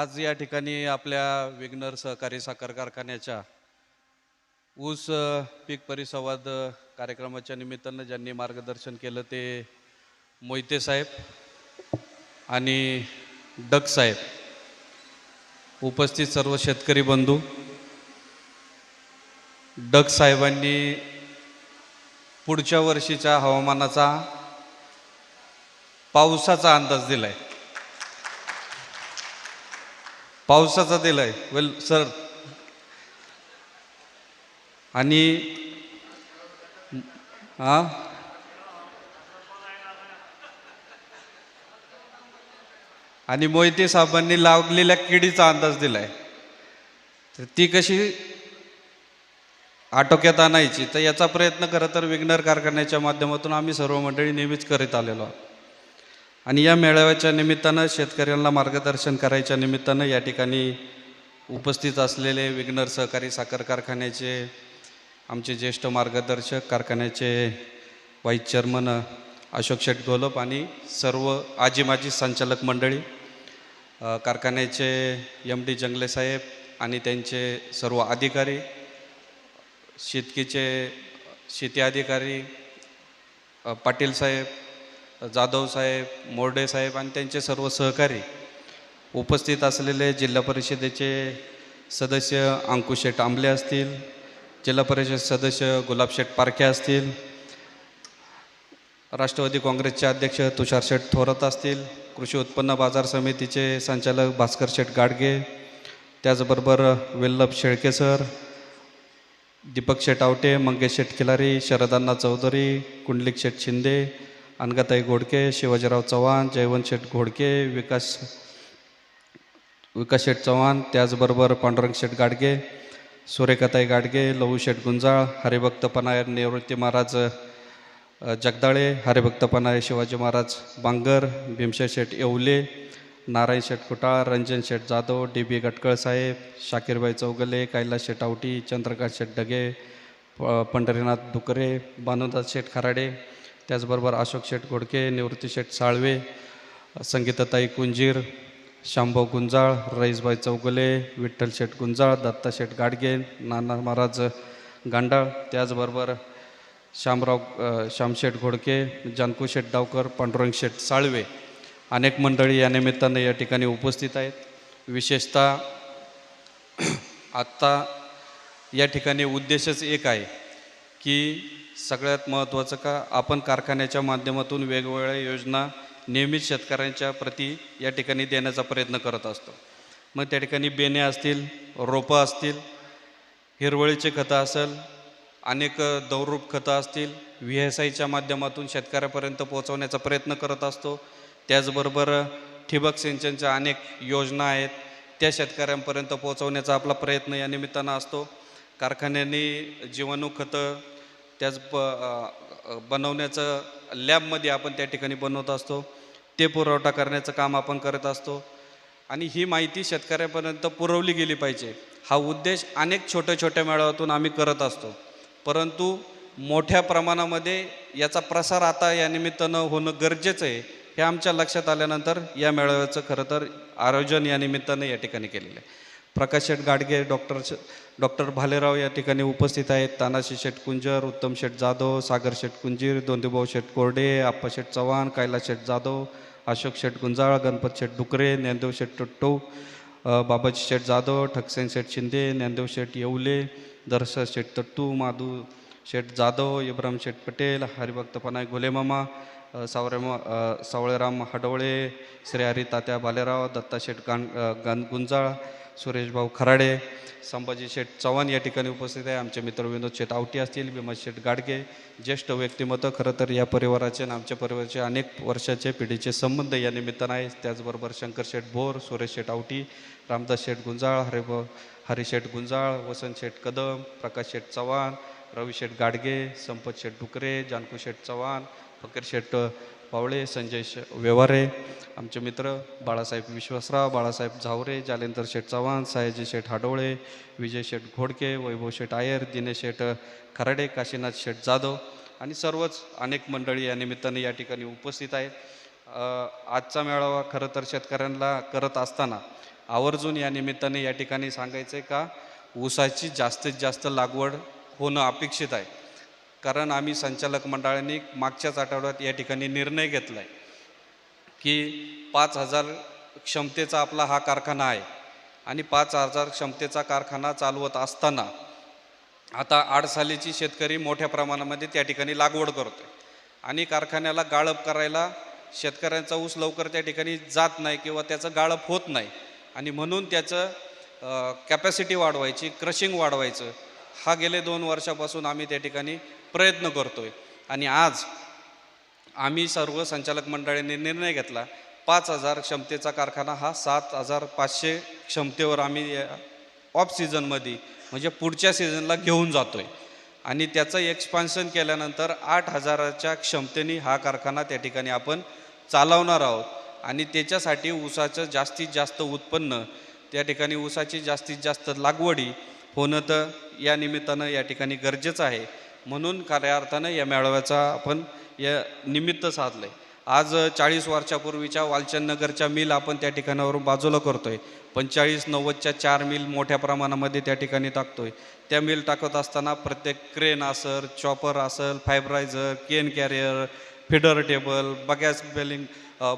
आज या ठिकाणी आपल्या विघ्नर सहकारी साखर कारखान्याच्या ऊस पीक परिसंवाद कार्यक्रमाच्या निमित्तानं ज्यांनी मार्गदर्शन केलं ते मोहिते साहेब आणि डग साहेब. उपस्थित सर्व शेतकरी बंधू डग साहेबांनी पुढच्या वर्षीच्या हवामानाचा पावसाचा अंदाज दिलाय. पावसाचा दिलाय. वेल सर आणि हा आणि मोहिते साहेबांनी लावलेल्या किडीचा अंदाज दिलाय. तर ती कशी आटोक्यात आणायची? तर याचा प्रयत्न खरं तर विघ्नर कारखान्याच्या माध्यमातून आम्ही सर्व मंडळी नेहमीच करीत आलेलो आहोत. आणि या मेळाव्याच्या निमित्तानं शेतकऱ्यांना मार्गदर्शन करायच्या निमित्तानं या ठिकाणी उपस्थित असलेले विघ्नर सहकारी साखर कारखान्याचे आमचे ज्येष्ठ मार्गदर्शक कारखान्याचे व्हाईस चेअरमन अशोक शेट गोलप आणि सर्व आजी माजी संचालक मंडळी कारखान्याचे एम डी जंगले साहेब आणि त्यांचे सर्व अधिकारी शेतकीचे शेती अधिकारी पाटील साहेब जाधव साहेब मोर्डे साहेब आणि त्यांचे सर्व सहकारी उपस्थित असलेले जिल्हा परिषदेचे सदस्य अंकुशेठ आंबले असतील जिल्हा परिषद सदस्य गुलाबशेठ पारखे असतील राष्ट्रवादी काँग्रेसचे अध्यक्ष तुषार शेठ थोरात असतील कृषी उत्पन्न बाजार समितीचे संचालक भास्कर शेठ गाडगे त्याचबरोबर वेल्लभ शेळके सर दीपक शेठ आवटे मंगेश शेठ खिलारी शरदांना चौधरी कुंडलिक शेठ शिंदे अनगाताई घोडके शिवाजीराव चव्हाण जयवंत शेठ घोडके विकास विकास शेठ चव्हाण त्याचबरोबर पांडुरंग शेठ गाडगे सुरेखाताई गाडगे लहू शेठ गुंजाळ हरिभक्त पनायर निवृत्ती महाराज जगदाळे हरिभक्त पनायर शिवाजी महाराज बांगर भीमशेठ शेठ येवले नारायण शेठ कुटाळ रंजन शेठ जाधव डी बी गटकळ साहेब शाकीरबाई चौगले कैलास शेठ आवटी चंद्रकांत शेठ डगे पंढरीनाथ डुकरे भानुदास शेठ खराडे त्याचबरोबर अशोक शेठ घोडके निवृत्ती शेठ साळवे संगीताताई कुंजीर शांभाऊ गुंजाळ रईसबाई चौगले विठ्ठल शेठ गुंजाळ दत्ता शेठ गाडगे नाना महाराज गांडाळ त्याचबरोबर श्यामराव श्यामशेठ घोडके जानकू शेठ डावकर पांडुरंग शेठ साळवे अनेक मंडळी या निमित्तानं या ठिकाणी उपस्थित आहेत. विशेषतः आत्ता या ठिकाणी उद्देशच एक आहे की सगळ्यात महत्त्वाचं का आपण कारखान्याच्या माध्यमातून वेगवेगळ्या योजना नियमित शेतकऱ्यांच्या प्रती या ठिकाणी देण्याचा प्रयत्न करत असतो. मग त्या ठिकाणी बेणे असतील रोपं असतील हिरवळीचे खतं असेल अनेक दौरूप खतं असतील व्ही एस आयच्या माध्यमातून शेतकऱ्यापर्यंत पोहोचवण्याचा प्रयत्न करत असतो. त्याचबरोबर ठिबक सिंचनच्या अनेक योजना आहेत त्या शेतकऱ्यांपर्यंत पोहोचवण्याचा आपला प्रयत्न या निमित्तानं असतो. कारखान्यांनी जीवाणू खतं त्याच प बनवण्याचं लॅबमध्ये आपण त्या ठिकाणी बनवत असतो. ते पुरवठा करण्याचं काम आपण करत असतो. आणि ही माहिती शेतकऱ्यापर्यंत पुरवली गेली पाहिजे. हा उद्देश अनेक छोट्या छोट्या मेळाव्यातून आम्ही करत असतो. परंतु मोठ्या प्रमाणामध्ये याचा प्रसार आता या निमित्तानं होणं गरजेचं आहे हे आमच्या लक्षात आल्यानंतर या मेळाव्याचं खरं तर आयोजन या निमित्तानं या ठिकाणी केलेलं आहे. प्रकाश शेठ गाडगे डॉक्टर श- डॉक्टर भालेराव या ठिकाणी उपस्थित आहेत. तानाशी शेटकुंजर उत्तम शेठ जाधव सागर शेटकुंजीर दोंदीभाऊ शेठ कोरडे आप्पा शेठ चव्हाण कैलास शेठ जाधव अशोक शेठ गुंजाळ गणपत शेठ डुकरे ज्ञानदेव शेठ टुट्टो बाबाजी शेठ जाधव ठकसेन शेठ शिंदे ज्ञानदेव शेठ येवले दर्शन शेठ तट्टू माधू शेठ जाधव इब्राम शेठ पटेल हरिभक्त पनाय घोलेमामा सावरेमा सावळेराम हडवळे श्री हरी तात्या भालेराव दत्ता शेठ गान अ, गान गुंजाळ सुरेश भाऊ खराडे संभाजी शेठ चव्हाण या ठिकाणी उपस्थित आहे. आमचे मित्र विनोद शेठ आवटी असतील भीमा शेठ गाडगे ज्येष्ठ व्यक्तिमत्व खरं तर या परिवाराचे आणि आमच्या परिवाराचे अनेक वर्षाचे पिढीचे संबंध या निमित्तानं आहे. त्याचबरोबर शंकर शेठ भोर सुरेश शेठ आवटी रामदास शेठ गुंजाळ हरिभ हरिशेठ गुंजाळ वसंत शेठ कदम प्रकाश शेठ चव्हाण रवी शेठ गाडगे संपत शेठ डुकरे जानकू शेठ चव्हाण फकीर शेठ पावळे संजय श व्यवहारे आमचे मित्र बाळासाहेब विश्वासराव बाळासाहेब झावरे जालेंदर शेठ चव्हाण सयाजी शेठ हाडोळे विजय शेठ घोडके वैभव शेठ आयर दिनेश शेठ खराडे काशीनाथ शेठ जाधव आणि सर्वच अनेक मंडळी या निमित्ताने या ठिकाणी उपस्थित आहेत. आजचा मेळावा खरं तर शेतकऱ्यांना करत असताना आवर्जून या निमित्ताने या ठिकाणी सांगायचं आहे का? ऊसाची जास्तीत जास्त लागवड होणं अपेक्षित आहे. कारण आम्ही संचालक मंडळाने मागच्याच आठवड्यात या ठिकाणी निर्णय घेतला आहे की पाच हजार क्षमतेचा आपला हा कारखाना आहे. आणि पाच हजार क्षमतेचा कारखाना चालवत असताना आता आडसालीची शेतकरी मोठ्या प्रमाणामध्ये त्या ठिकाणी लागवड करतो आणि कारखान्याला गाळप करायला शेतकऱ्यांचा ऊस लवकर त्या ठिकाणी जात नाही किंवा त्याचं गाळप होत नाही. आणि म्हणून त्याचं कॅपॅसिटी वाढवायची क्रशिंग वाढवायचं. हा गेले दोन वर्षापासून आम्ही त्या ठिकाणी प्रयत्न करतो आहे आणि आज आम्ही सर्व संचालक मंडळाने निर्णय घेतला पाच हजार क्षमतेचा कारखाना हा सात हजार पाचशे क्षमतेवर आम्ही ऑफ सीझनमध्ये म्हणजे पुढच्या सीझनला घेऊन जातो आहे आणि त्याचं एक्सपान्शन केल्यानंतर आठ हजाराच्या क्षमतेने हा कारखाना त्या ठिकाणी आपण चालवणार आहोत. आणि त्याच्यासाठी ऊसाचं जास्तीत जास्त उत्पन्न त्या ठिकाणी ऊसाची जास्तीत जास्त लागवडी होणं तर या निमित्तानं या ठिकाणी गरजेचं आहे. म्हणून खऱ्या अर्थानं या मेळाव्याचा आपण या निमित्त साधलं आहे आज चाळीस वर्षापूर्वीच्या वालचंदनगरच्या मिल आपण त्या ठिकाणावरून बाजूला करतोय. पंचेचाळीस नव्वदच्या चार मिल मोठ्या प्रमाणामध्ये त्या ठिकाणी टाकतोय. त्या मिल टाकत असताना प्रत्येक क्रेन असेल चॉपर असेल fibrizer cane carrier feeder table bagasse baling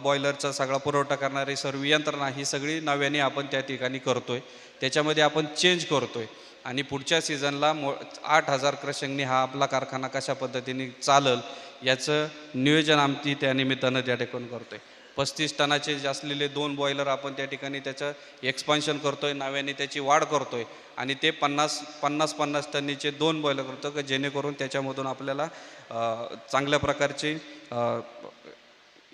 बॉयलरचा सगळा पुरवठा करणारी सर्व यंत्रणा ही सगळी नव्याने आपण त्या ठिकाणी करतोय. त्याच्यामध्ये आपण चेंज करतोय. आणि पुढच्या सीझनला मो आठ हजार क्रशिंगने हा आपला कारखाना कशा पद्धतीने चालल याचं नियोजन आमची त्यानिमित्तानं त्या ठिकाणी करतोय. पस्तीस टनाचे जे असलेले दोन बॉयलर आपण त्या ठिकाणी त्याचं एक्सपान्शन करतो आहे नव्याने त्याची वाढ करतो आहे आणि ते पन्नास पन्नास पन्नास टनीचे दोन बॉयलर करतो की जेणेकरून त्याच्यामधून आपल्याला चांगल्या प्रकारची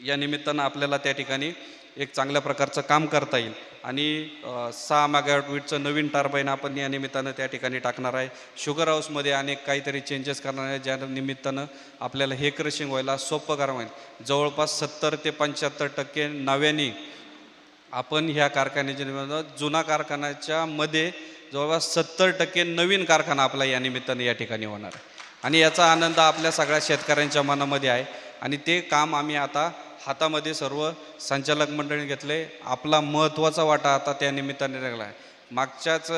या निमित्तानं आपल्याला त्या ठिकाणी एक चांगल्या प्रकारचं काम करता येईल. आणि सहा मेगावॅट नवीन टार्बाईन आपण या निमित्तानं त्या ठिकाणी टाकणार आहे. शुगर हाऊसमध्ये अनेक काहीतरी चेंजेस करणार आहे ज्या निमित्तानं आपल्याला हे क्रशिंग व्हायला सोपं करावं जवळपास सत्तर ते पंच्याहत्तर टक्के नव्याने आपण ह्या कारखान्याच्या निमित्तानं जुना कारखान्याच्या मध्ये जवळपास सत्तर टक्के नवीन कारखाना आपला या निमित्तानं या ठिकाणी होणार आहे. आणि याचा आनंद आपल्या सगळ्या शेतकऱ्यांच्या मनामध्ये आहे. आणि ते काम आम्ही आता हातामध्ये सर्व संचालक मंडळी घेतले. आपला महत्त्वाचा वाटा आता त्या निमित्ताने लागला आहे. मागच्याच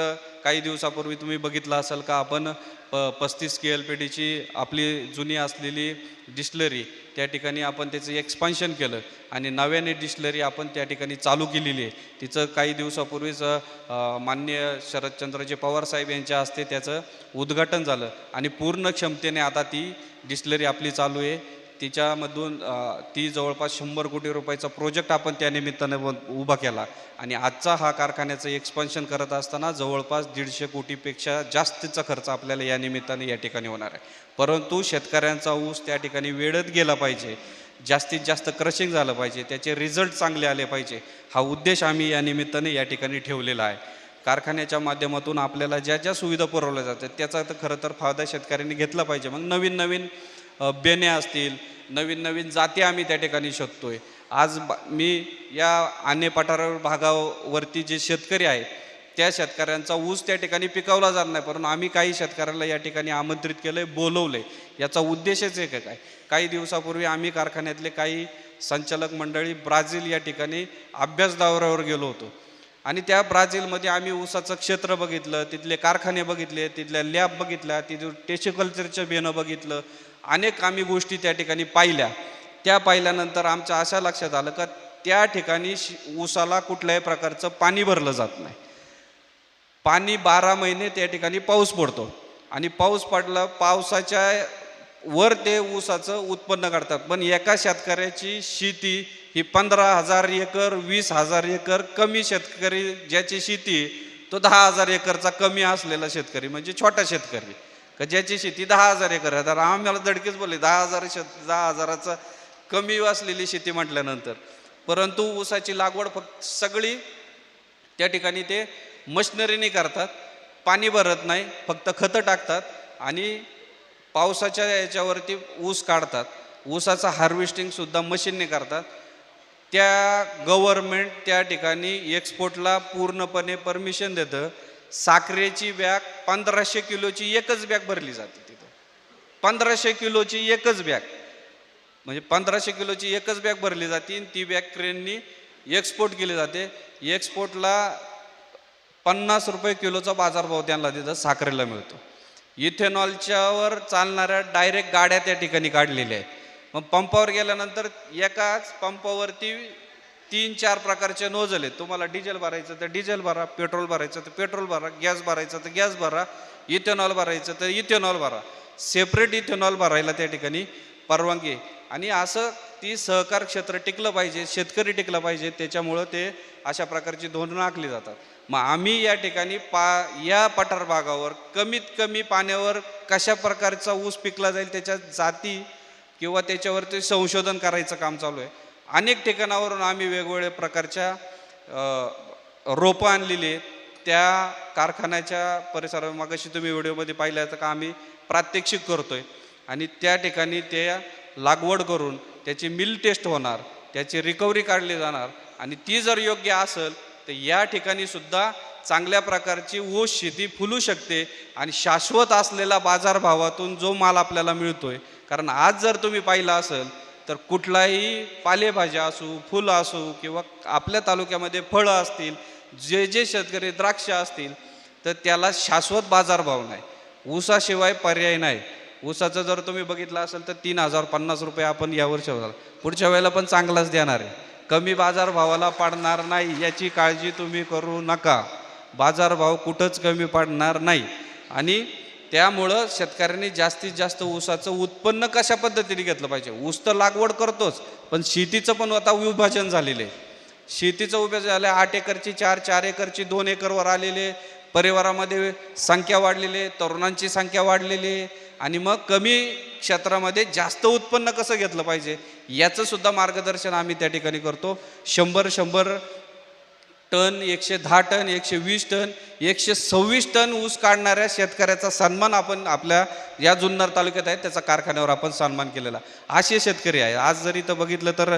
काही दिवसापूर्वी तुम्ही बघितलं असाल का आपण प पस्तीस के एल पेटीची आपली जुनी असलेली डिस्लरी त्या ठिकाणी आपण त्याचं एक्सपान्शन केलं आणि नव्याने डिस्लरी आपण त्या ठिकाणी चालू केलेली आहे. तिचं काही दिवसापूर्वीच मान्य शरदचंद्रजी पवार साहेब यांच्या हस्ते त्याचं उद्घाटन झालं आणि पूर्ण क्षमतेने आता ती डिस्लरी आपली चालू आहे. तिच्यामधून ती जवळपास शंभर कोटी रुपयाचा प्रोजेक्ट आपण त्या निमित्ताने उभा केला. आणि आजचा हा कारखान्याचं एक्सपान्शन करत असताना जवळपास दीडशे कोटीपेक्षा जास्तीचा खर्च आपल्याला या निमित्ताने या ठिकाणी होणार आहे. परंतु शेतकऱ्यांचा ऊस त्या ठिकाणी वेळत गेला पाहिजे जास्तीत जास्त क्रशिंग झालं पाहिजे त्याचे रिझल्ट चांगले आले पाहिजे हा उद्देश आम्ही या निमित्ताने या ठिकाणी ठेवलेला आहे. कारखान्याच्या माध्यमातून आपल्याला ज्या ज्या सुविधा पुरवल्या जातात त्याचा तर खरं तर फायदा शेतकऱ्यांनी घेतला पाहिजे. मग नवीन नवीन बेण्या असतील नवीन नवीन जाती आम्ही त्या ठिकाणी शोधतोय. आज बा- मी या आणे पठारावर भागावरती जे शेतकरी आहेत त्या शेतकऱ्यांचा ऊस त्या ठिकाणी पिकवला जात नाही परंतु आम्ही काही शेतकऱ्यांना या ठिकाणी आमंत्रित केलं आहे बोलवलं आहे याचा उद्देशच एक आहे काय? काही दिवसापूर्वी आम्ही कारखान्यातले काही संचालक मंडळी ब्राझील या ठिकाणी अभ्यास दौऱ्यावर गेलो होतो. आणि त्या ब्राझीलमध्ये आम्ही ऊसाचं क्षेत्र बघितलं तिथले कारखाने बघितले तिथल्या लॅब बघितल्या तिथून टेशिकल्चरचं बेणं बघितलं अनेक आम्ही गोष्टी त्या ठिकाणी पाहिल्या. त्या पाहिल्यानंतर आमच्या अशा लक्षात आलं का त्या ठिकाणी शि- ऊसाला कुठल्याही प्रकारचं पाणी भरलं जात नाही. पाणी बारा महिने त्या ठिकाणी पाऊस पडतो आणि पाऊस पडला पावसाच्या वर ते ऊसाचं उत्पन्न काढतात. पण एका शेतकऱ्याची शेती ही पंधरा हजार एकर वीस हजार एकर कमी शेतकरी ज्याची शेती तो दहा हजार एकरचा कमी असलेला शेतकरी म्हणजे छोटा शेतकरी. का ज्याची शेती दहा हजार एकर आहे. तर आम्हाला धडकीच बोलले दहा हजार शेत दहा हजाराचा कमी असलेली शेती म्हटल्यानंतर. परंतु ऊसाची लागवड फक्त सगळी त्या ठिकाणी ते मशनरीने करतात. पाणी भरत नाही फक्त खतं टाकतात आणि पावसाच्या याच्यावरती ऊस काढतात. ऊसाचं हार्वेस्टिंगसुद्धा मशीनने करतात. त्या गव्हर्मेंट त्या ठिकाणी एक्सपोर्टला पूर्णपणे परमिशन देतं. साखरेची बॅग पंधराशे किलोची एकच बॅग भरली जाते तिथं. पंधराशे किलोची एकच बॅग. म्हणजे पंधराशे किलोची एकच बॅग भरली जाते आणि ती बॅग क्रेननी एक्सपोर्ट केली जाते. एक्सपोर्टला पन्नास रुपये किलोचा बाजारभाव त्यांना तिथं साखरेला मिळतो. इथेनॉलच्यावर चालणाऱ्या डायरेक्ट गाड्या त्या ठिकाणी काढलेल्या आहेत. मग पंपावर गेल्यानंतर एकाच पंपावरती तीन चार प्रकारचे नोजल आहेत. तुम्हाला डिझेल भरायचं तर डिझेल भरा पेट्रोल भरायचं तर पेट्रोल भरा गॅस भरायचं तर गॅस भरा इथेनॉल भरायचं तर इथेनॉल भरा. सेपरेट इथेनॉल भरायला त्या ठिकाणी परवानगी आणि असं ती सहकार क्षेत्र टिकलं पाहिजे शेतकरी टिकलं पाहिजे त्याच्यामुळं ते अशा प्रकारची धोरणं आखली जातात. मग आम्ही या ठिकाणी पा या पठार भागावर कमीत कमी पाण्यावर कशा प्रकारचा ऊस पिकला जाईल त्याच्या जाती किंवा त्याच्यावरती संशोधन करायचं काम चालू आहे. अनेक ठिकाणावरून आम्ही वेगवेगळ्या प्रकारच्या रोपं आणलेली त्या कारखान्याच्या परिसरा मागाशी तुम्ही व्हिडिओमध्ये पाहिलं तर का आम्ही प्रात्यक्षिक करतो आहे आणि त्या ठिकाणी ते लागवड करून त्याची मिल टेस्ट होणार त्याची रिकव्हरी काढली जाणार. आणि ती जर योग्य असेल तर या ठिकाणी सुद्धा चांगल्या प्रकारची ऊस शेती फुलू शकते आणि शाश्वत असलेला बाजारभावातून जो माल आपल्याला मिळतोय. कारण आज जर तुम्ही पाहिला असेल तर कुठलाही पालेभाज्या असू फुलं असू किंवा आपल्या तालुक्यामध्ये फळं असतील जे जे शेतकरी द्राक्ष असतील तर त्याला शाश्वत बाजारभाव नाही. ऊसाशिवाय पर्याय नाही. ऊसाचं जर तुम्ही बघितलं असेल तर तीन हजार पन्नास रुपये आपण यावर्षी होणार पुढच्या वेळेला पण चांगलाच देणार आहे. कमी बाजारभावाला पाडणार नाही याची काळजी तुम्ही करू नका. बाजारभाव कुठंच कमी पडणार नाही. आणि त्यामुळं शेतकऱ्यांनी जास्तीत जास्त ऊसाचं उत्पन्न कशा पद्धतीने घेतलं पाहिजे? ऊस तर लागवड करतोच पण शेतीचं पण आता विभाजन झालेलं आहे. शेतीचं उभे झालं आठ एकरची चार चार एकरची दोन एकरवर आलेले परिवारामध्ये संख्या वाढलेली आहे तरुणांची संख्या वाढलेली आहे आणि मग कमी क्षेत्रामध्ये जास्त उत्पन्न कसं घेतलं पाहिजे? याचं सुद्धा मार्गदर्शन आम्ही त्या ठिकाणी करतो. शंभर शंभर टन एकशे दहा टन एकशे वीस टन एकशे सव्वीस टन ऊस काढणाऱ्या शेतकऱ्याचा सन्मान आपण आपल्या या जुन्नर तालुक्यात आहे त्याचा कारखान्यावर आपण सन्मान केलेला. असे शेतकरी आहे. आज जर इथं बघितलं तर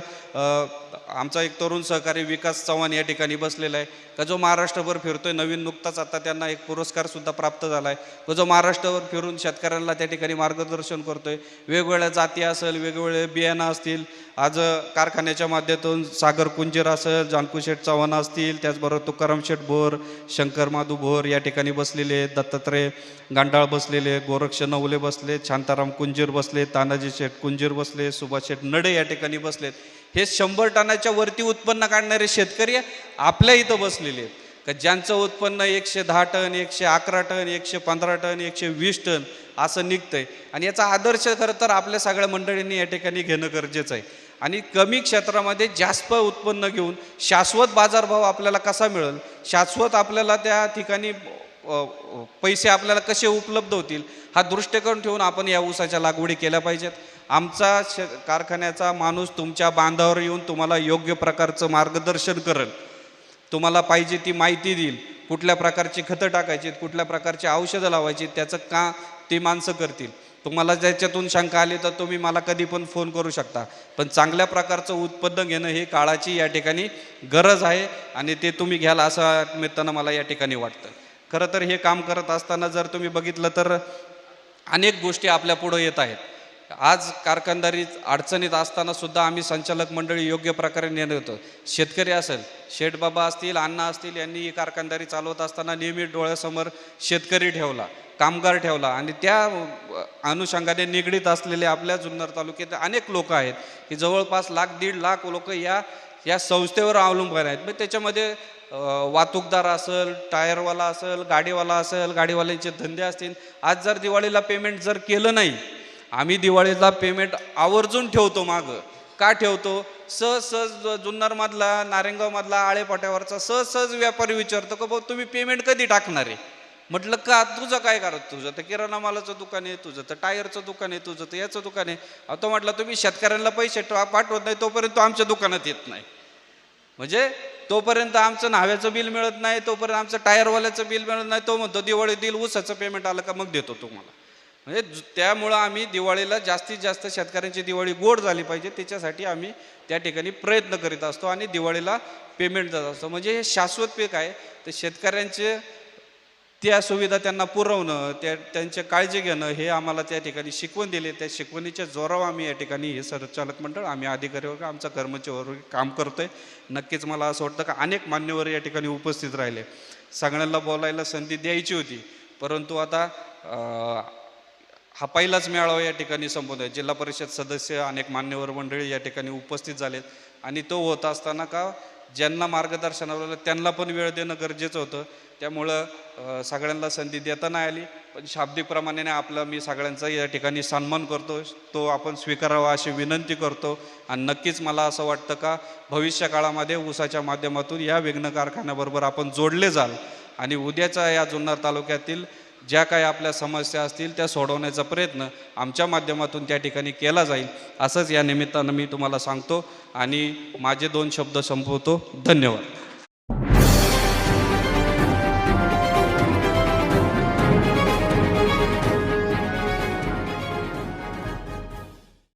आमचा एक तरुण सहकारी विकास चव्हाण या ठिकाणी बसलेला आहे. का जो महाराष्ट्रभर फिरतोय नवीन नुकताच आता त्यांना एक पुरस्कारसुद्धा प्राप्त झाला आहे का जो महाराष्ट्रभर फिरून शेतकऱ्यांना त्या ठिकाणी मार्गदर्शन करतोय. वेगवेगळ्या जाती असेल वेगवेगळे बियाणं असतील आज कारखान्याच्या माध्यमातून सागर कुंजीर असेल जानकुशेठ चव्हाण असतील त्याचबरोबर तुकाराम शेठ भोर शंकर माधू भोर या ठिकाणी बसलेले दत्तात्रय गांडाळ बसलेले गोरक्ष नवले बसले शांताराम कुंजीर बसले तानाजी शेठ कुंजीर बसले सुभाष शेठ नडे या ठिकाणी बसलेत. हे शंभर टनाच्या वरती उत्पन्न काढणारे शेतकरी आपल्या इथं बसलेले आहेत. का ज्यांचं उत्पन्न एकशे दहा टन एकशे अकरा टन एकशे पंधरा टन एकशे वीस टन असं निघतंय. आणि याचा आदर्श खरं तर आपल्या सगळ्या मंडळींनी या ठिकाणी घेणं गरजेचं आहे. आणि कमी क्षेत्रामध्ये जास्त उत्पन्न घेऊन शाश्वत बाजारभाव आपल्याला कसा मिळेल? शाश्वत आपल्याला त्या ठिकाणी पैसे आपल्याला कसे उपलब्ध होतील? हा दृष्टिकोन ठेवून आपण या ऊसाच्या लागवडी केल्या पाहिजेत. आमचा श कारखान्याचा माणूस तुमच्या बांधावर येऊन तुम्हाला योग्य प्रकारचं मार्गदर्शन करेल. तुम्हाला पाहिजे ती माहिती देईल. कुठल्या प्रकारची खतं टाकायची कुठल्या प्रकारची औषधं लावायची त्याचं का ती माणसं करतील. तुम्हाला ज्याच्यातून शंका आली तर तुम्ही मला कधी पण फोन करू शकता. पण चांगल्या प्रकारचं उत्पन्न घेणं ही काळाची या ठिकाणी गरज आहे आणि ते तुम्ही घ्याल असं निमित्तानं मला या ठिकाणी वाटतं. खरं तर हे काम करत असताना जर तुम्ही बघितलं तर अनेक गोष्टी आपल्या पुढं येत आहेत. आज कारखानदारी अडचणीत असताना सुद्धा आम्ही संचालक मंडळी योग्य प्रकारे नेतो शेतकरी असेल शेठबाबा असतील अण्णा असतील यांनी ही कारखानदारी चालवत असताना नेहमी डोळ्यासमोर शेतकरी ठेवला कामगार ठेवला आणि त्या अनुषंगाने निगडीत असलेले आपल्या जुन्नर तालुक्यात अनेक लोक आहेत. की जवळपास लाख दीड लाख लोक या या संस्थेवर अवलंबून आहेत. मग त्याच्यामध्ये वाहतूकदार असेल टायरवाला असेल गाडीवाला असेल गाडीवाल्यांचे धंदे असतील. आज जर दिवाळीला पेमेंट जर केलं नाही आम्ही दिवाळीला पेमेंट आवर्जून ठेवतो मागं. का ठेवतो? सहज सहज जुन्नरमधला नारेंगावमधला आळेपाट्यावरचा सहज सहज व्यापारी विचारतो का भाऊ तुम्ही पेमेंट कधी टाकणार आहे? म्हटलं का तुझं काय करत? तुझं तर किराणा मालाचं दुकान आहे तुझं तर टायरचं दुकान आहे तुझं तर याचं दुकान आहे. तो म्हटलं तुम्ही शेतकऱ्यांना पैसे पाठवत नाही तोपर्यंत तो आमच्या दुकानात येत नाही. म्हणजे तोपर्यंत आमचं न्हाव्याचं बिल मिळत नाही तोपर्यंत आमचं टायरवाल्याचं बिल मिळत नाही. तो म्हणतो दिवाळी देईल ऊसाचं पेमेंट आलं का मग देतो तुम्हाला. म्हणजे ज- त्यामुळं आम्ही दिवाळीला जास्तीत जास्त शेतकऱ्यांची दिवाळी गोड झाली पाहिजे त्याच्यासाठी आम्ही त्या ठिकाणी प्रयत्न करीत असतो आणि दिवाळीला पेमेंट देत असतो. म्हणजे हे शाश्वत पीक आहे तर शेतकऱ्यांचे त्या सुविधा त्यांना पुरवणं त्या त्यांची काळजी घेणं हे आम्हाला त्या ठिकाणी शिकवण दिली. त्या शिकवणीच्या जोरावर आम्ही या ठिकाणी हे संचालक मंडळ आम्ही अधिकारी वर्ग आमचा कर्मचारी वर्ग काम करतोय. नक्कीच मला असं वाटतं का अनेक मान्यवर या ठिकाणी उपस्थित राहिले. सगळ्यांना बोलायला संधी द्यायची होती. परंतु आता हा पहिलाच मेळावा या ठिकाणी संबोध आहे जिल्हा परिषद सदस्य अनेक मान्यवर मंडळी या ठिकाणी उपस्थित झालेत. आणि तो होत असताना का ज्यांना मार्गदर्शनावर आलं त्यांना पण वेळ देणं गरजेचं होतं. त्यामुळं सगळ्यांना संधी देता नाही आली. पण शाब्दिकप्रमाणे आपलं मी सगळ्यांचा या ठिकाणी सन्मान करतो. तो आपण स्वीकारावा अशी विनंती करतो. आणि नक्कीच मला असं वाटतं का भविष्य काळामध्ये ऊसाच्या माध्यमातून या विघ्न कारखान्याबरोबर आपण जोडले जाल. आणि उद्याच्या या जुन्नर तालुक्यातील ज्या काही आपल्या समस्या असतील त्या सोडवण्याचा प्रयत्न आमच्या माध्यमातून त्या ठिकाणी केला जाईल असंच या निमित्तानं मी तुम्हाला सांगतो आणि माझे दोन शब्द संपवतो. धन्यवाद.